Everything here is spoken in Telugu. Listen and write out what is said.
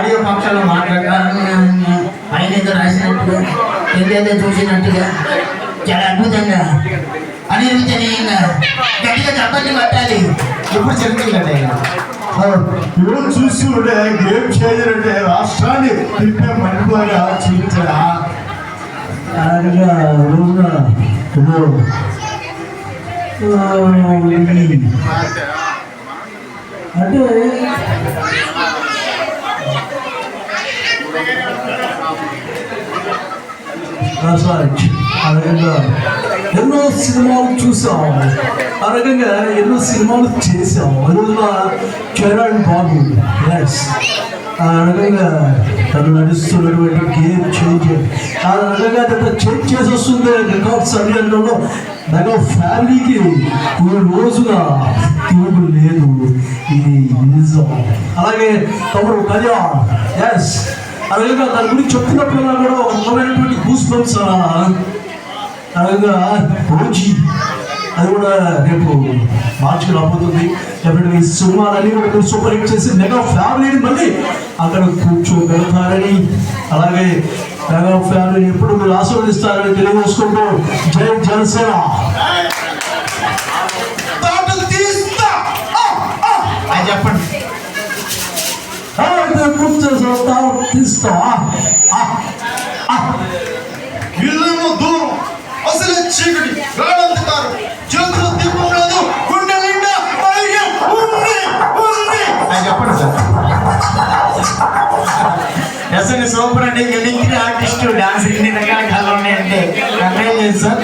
ఆడియో ఫంక్షన్లో మాట్లాడతా పైన ఏదో రాసినట్టుగా కిందేదో చూసినట్టుగా చాలా అద్భుతంగా అనిర్వచనీయంగా గట్టిగా చప్పట్లు పట్టాలి. ఇప్పుడు చెప్పిందండి ఇవరు చూసి ఉండే గేమ్ చేంజర్ అంటే రాష్ట్రాన్ని తిప్పే మనిషిలాగా చూపించడా అంటే ఆ, ఆ రకంగా ఎన్నో సినిమాలు చూసాం. ఆ రకంగా ఎన్నో సినిమాలు చేసాం. అందువల్ల రోజున చరణ్ బాబు ఎస్ ఆ రకంగా తను నడుస్తున్నటువంటి గేమ్ చేంజ్ ఆ రకంగా తను చేంజ్ చేసి వస్తుంది రికార్డ్స్ అన్నింటిలో మెగా ఫ్యామిలీకి ఈ రోజున తిరుగు లేదు. ఇది నిజం. అలాగే తమ్ముడు కళ్యాణ్ ఎస్ అలాగే దాని గురించి చెప్తున్నప్పుడు కూడా ఒక రకమైనటువంటి గూస్ బంప్స్ అలాగా రోజీ అది కూడా రేపు మార్చి రాబోతుంది. డెఫినెట్గా ఈ సినిమాలన్నీ కూడా మీరు సూపర్ హిట్ చేసి మెగా ఫ్యామిలీని మళ్ళీ అక్కడ కూర్చోగలుగుతారని. అలాగే మెగా ఫ్యామిలీని ఎప్పుడు మీరు ఆశీర్వదిస్తారని తెలియజేసుకుంటూ జై జనసేన. అయితే కూర్చోసా తీస్తా. ఆ, ఆ. ఇల్లేమో దూరం అసలే చీకటి గాఢంధకారం. చేతులు దీపం లేదు గుండె నిండా పైగా ఉంది ఉంది. అది చెప్పండి సార్. ఎస్ఎన్ సూపర్ అండి. మిమిక్రీ ఆర్టిస్ట్ డాన్స్ ఇన్ని రకాల కళలు ఉన్నాయండి కంగ్రాచులేషన్ సార్.